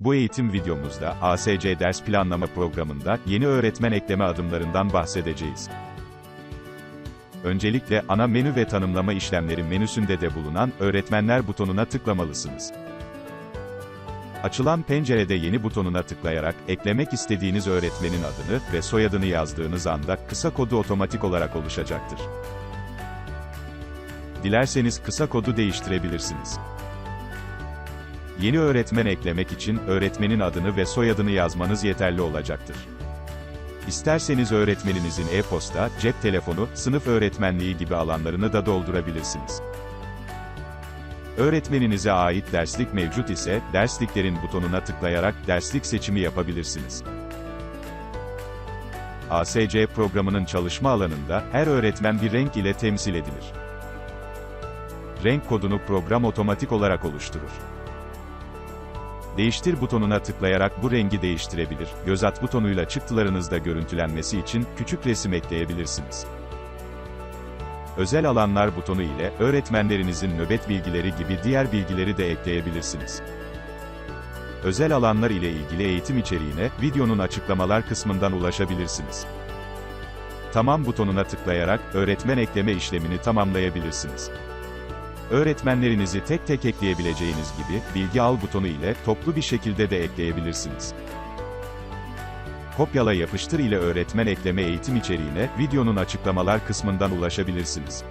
Bu eğitim videomuzda ASC ders planlama programında yeni öğretmen ekleme adımlarından bahsedeceğiz. Öncelikle ana menü ve tanımlama işlemleri menüsünde de bulunan öğretmenler butonuna tıklamalısınız. Açılan pencerede yeni butonuna tıklayarak eklemek istediğiniz öğretmenin adını ve soyadını yazdığınız anda kısa kodu otomatik olarak oluşacaktır. Dilerseniz kısa kodu değiştirebilirsiniz. Yeni öğretmen eklemek için öğretmenin adını ve soyadını yazmanız yeterli olacaktır. İsterseniz öğretmeninizin e-posta, cep telefonu, sınıf öğretmenliği gibi alanlarını da doldurabilirsiniz. Öğretmeninize ait derslik mevcut ise, dersliklerin butonuna tıklayarak derslik seçimi yapabilirsiniz. ASC programının çalışma alanında her öğretmen bir renk ile temsil edilir. Renk kodunu program otomatik olarak oluşturur. Değiştir butonuna tıklayarak bu rengi değiştirebilir, göz at butonuyla çıktılarınızda görüntülenmesi için küçük resim ekleyebilirsiniz. Özel alanlar butonu ile öğretmenlerinizin nöbet bilgileri gibi diğer bilgileri de ekleyebilirsiniz. Özel alanlar ile ilgili eğitim içeriğine videonun açıklamalar kısmından ulaşabilirsiniz. Tamam butonuna tıklayarak öğretmen ekleme işlemini tamamlayabilirsiniz. Öğretmenlerinizi tek tek ekleyebileceğiniz gibi, bilgi al butonu ile toplu bir şekilde de ekleyebilirsiniz. Kopyala yapıştır ile öğretmen ekleme eğitim içeriğine videonun açıklamalar kısmından ulaşabilirsiniz.